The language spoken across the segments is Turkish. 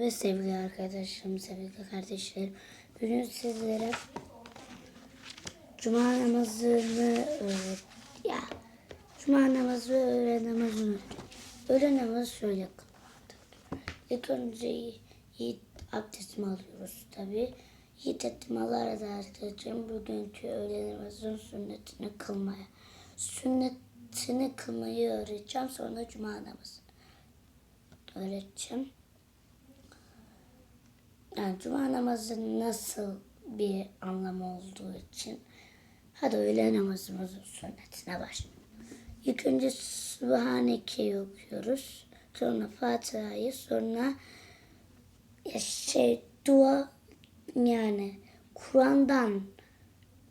Evet sevgili arkadaşlarım, sevgili kardeşlerim. Bugün sizlere Cuma namazını öğret. Ya, Cuma namazı ve öğle namazını. Öğle namazı şöyle kılmaktır. İlk önce yiğit abdestimi alıyoruz tabi. Yiğit etimi alarak arkadaşlarım bugünkü öğle namazının sünnetini kılmaya. Sünnetini kılmayı öğreteceğim. Sonra Cuma namazını öğreteceğim. Yani cuma namazı nasıl bir anlamı olduğu için hadi öğle namazımızın sünnetine başlayalım. İlk önce Sübhaneke'yi okuyoruz. Sonra Fatiha'yı sonra şey dua yani Kur'an'dan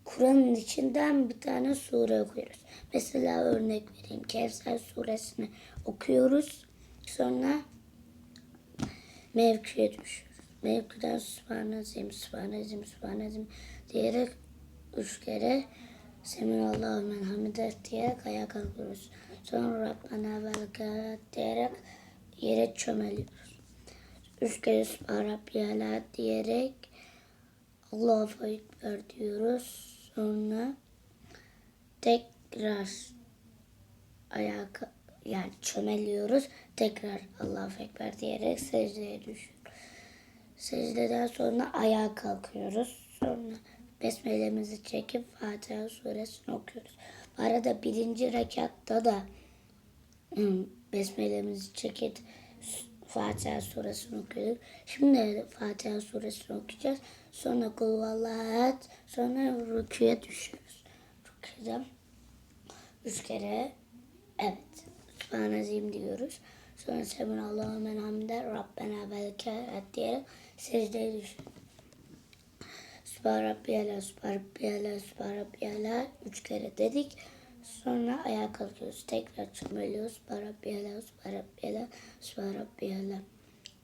Kur'an'ın içinden bir tane sure okuyoruz. Mesela örnek vereyim. Kevser suresini okuyoruz. Sonra mevkiye düşüyoruz. Mevkiden Sübhanezim, Sübhanezim, Sübhanezim diyerek üç kere Seminallahu men hamide diyerek ayağa kalkıyoruz. Sonra Rabbena vel diyerek yere çömeliyoruz. Üç kere Sübhan Rabbiyala diyerek Allahu Ekber diyoruz. Sonra tekrar ayağa yani çömeliyoruz. Tekrar Allahu Ekber diyerek secdeye düşüyoruz. Secdeden sonra ayağa kalkıyoruz. Sonra besmelemizi çekip Fatiha suresini okuyoruz. Arada birinci rekatta da besmelemizi çekip Fatiha suresini okuyorduk. Şimdi Fatiha suresini okuyacağız. Sonra kul vallahu sonra rüküye düşüyoruz. Rüküde üç kere evet Sübhanezim diyoruz. Sonra Semin Allah'u men hamide Vel diyerek secdeye düşüyoruz. Sübhan Rabbiyala, Sübhan Rabbiyala, Sübhan Rabbiyala üç kere dedik. Sonra ayağa kalkıyoruz. Tekrar çömeliyoruz. Sübhan Rabbiyala, Sübhan Rabbiyala, Sübhan Rabbiyala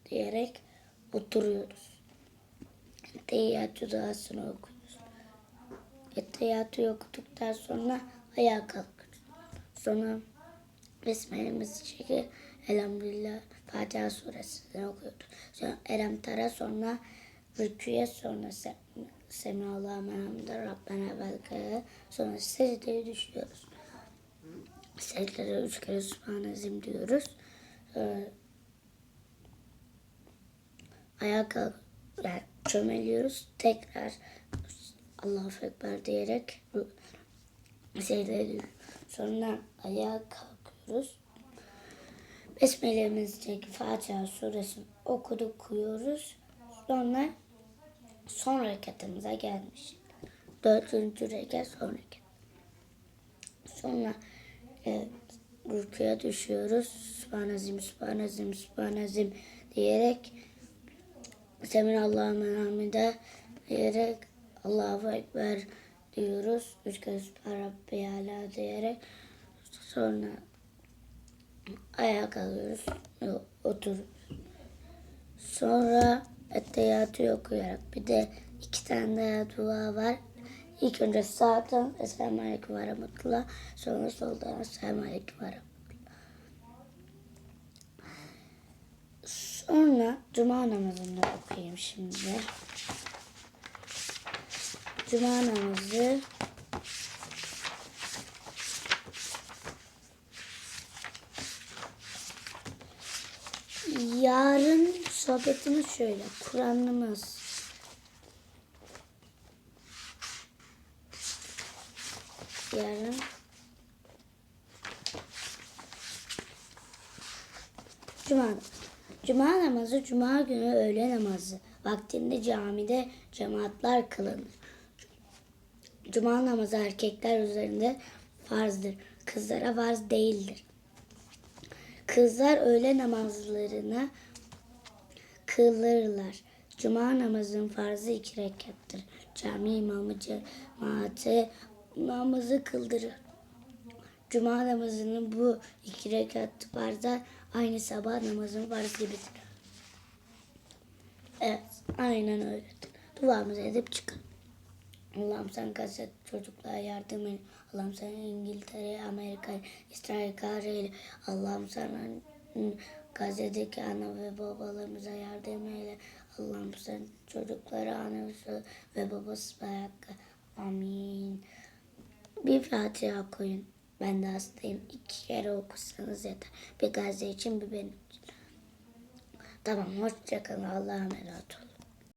diyerek oturuyoruz. Teyyatü duasını okuyoruz. Teyyatü okuduktan sonra ayağa kalkıyoruz. Sonra Besmelemizi çekip Elhamdülillah Fatiha suresini okuyoruz. Sonra Elem Tara sonra rüküye sonra se Semihallahu menhamde Rabbena belkaya sonra secdeye düşüyoruz. Secdede üç kere Sübhanezim diyoruz. Sonra ayağa kalk yani çömeliyoruz. Tekrar Allahu Ekber diyerek secdeye düşüyoruz. Sonra ayağa kalkıyoruz. Besmele'mizdeki Fatiha suresini okuduk koyuyoruz. Sonra son rekatımıza gelmiş. Dördüncü rekat son rekat. Sonra e, rüküye düşüyoruz. Sübhanezim, Sübhanezim, Sübhanezim diyerek Semin Allah'ın hamide diyerek Allahu Ekber diyoruz. Üç kere Sübhan Rabbiyala diyerek sonra ayağa kalkıyoruz. Oturuyoruz. Sonra Etteyatü okuyarak bir de iki tane daha dua var. İlk önce sağdan Esselamu Aleyküm ve. Sonra soldan Esselamu Aleyküm ve. Sonra Cuma namazını okuyayım şimdi. Cuma namazı Yarın sohbetimiz şöyle. Kur'an'ımız yarın Cuma Cuma namazı Cuma günü öğle namazı vaktinde camide cemaatler kılınır. Cuma namazı erkekler üzerinde farzdır. Kızlara farz değildir. Kızlar öğle namazlarına kılırlar. Cuma namazının farzı iki rekattır. Cami imamı cemaate namazı kıldırır. Cuma namazının bu iki rekat farzı aynı sabah namazının farzı gibidir. Evet, aynen öyledir. Duamızı edip çıkın. Allah'ım sen kaset çocuklara yardım et. Allah'ım sen İngiltere, Amerika, İsrail kahreyle. Allah'ım sen Gazze'deki ana ve babalarımıza yardım eyle. Allah'ım sen çocuklara ana ve- babası bırak. Amin. Bir Fatiha koyun. Ben de hastayım. İki kere okusanız yeter. Bir Gazze için bir benim için. Tamam hoşçakalın. Allah'a emanet olun.